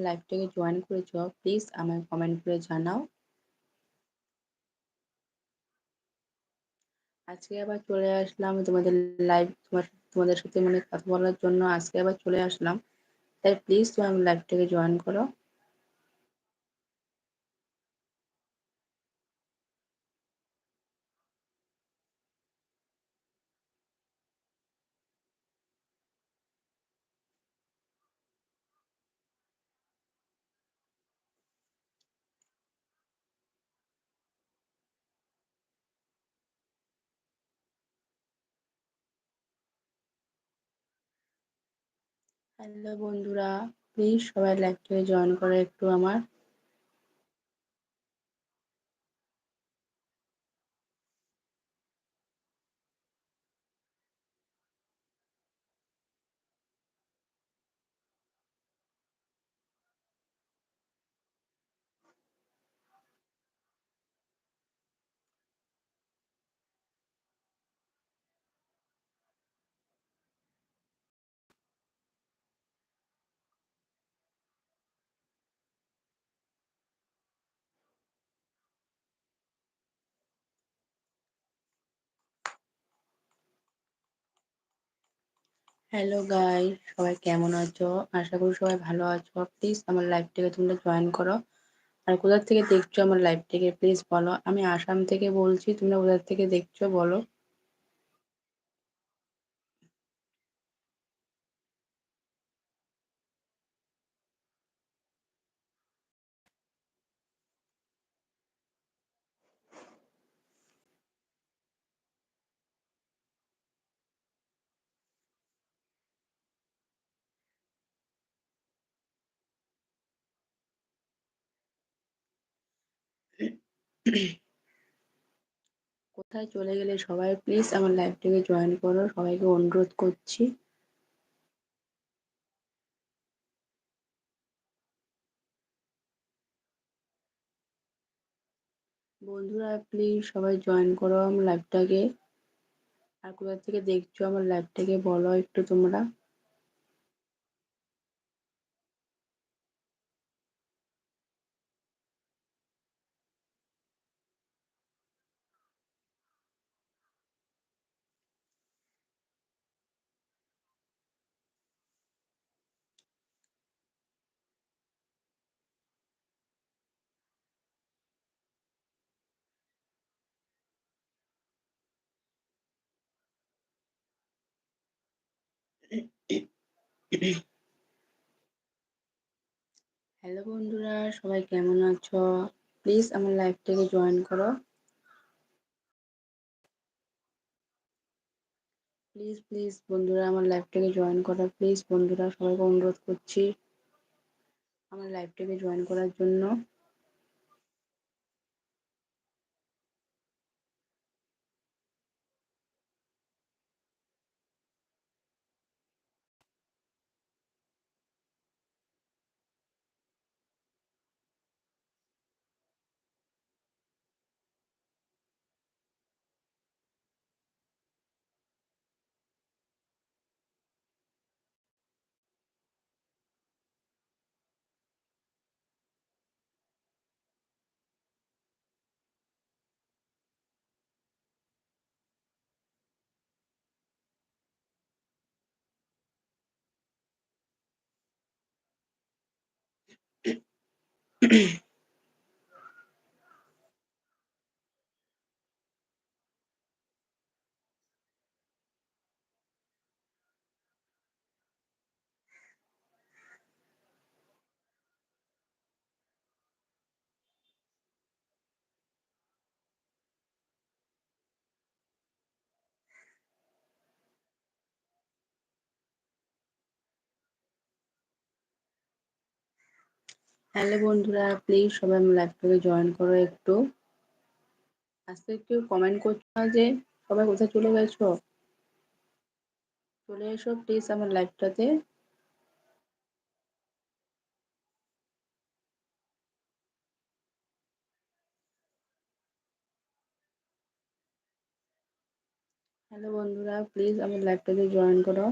লাইভটাকে জয়েন করেছ প্লিজ আমায় কমেন্ট করে জানাও। আজকে আবার চলে আসলাম তোমাদের লাইভ তোমার, তোমাদের সাথে মানে কথা বলার জন্য আজকে আবার চলে আসলাম। তাই প্লিজ তুমি আমার লাইভটাকে জয়েন করো। হ্যালো বন্ধুরা। প্লিজ সবাই লাইভটাকে জয়েন করো একটু আমার। হ্যালো গাই সবাই কেমন আছো? আশা করি সবাই ভালো আছো। প্লিজ আমার লাইভটাকে তোমরা জয়েন করো। আর কোথার থেকে দেখছ আমার লাইভটাকে প্লিজ বলো। আমি আসাম থেকে বলছি, তোমরা কোথার থেকে দেখছ বলো। কোথায় চলে গেলে সবাই প্লিজ আমার লাইভটাকে জয়েন করো, সবাইকে অনুরোধ করছি। বন্ধুরা প্লিজ সবাই জয়েন করো আমার লাইভটাকে আর কোথা থেকে দেখছ আমার লাইভটাকে বলো একটু তোমরা। হ্যালো বন্ধুরা, সবাই কেমন আছো? প্লিজ আমার লাইভটাকে জয়েন করো। প্লিজ প্লিজ বন্ধুরা আমার লাইভটাকে জয়েন করো। প্লিজ বন্ধুরা, সবাইকে অনুরোধ করছি আমার লাইভটাকে জয়েন করার জন্য। 嗯 হ্যালো বন্ধুরা প্লিজ সবাই আমার লাইভটাকে জয়েন করো একটু। আজকে কেউ কমেন্ট করছ না যে, সবাই কোথায় চলে গেছো? চলে এসো প্লিজ আমার লাইভটাতে হ্যালো বন্ধুরা প্লিজ আমার লাইভটাতে জয়েন করো।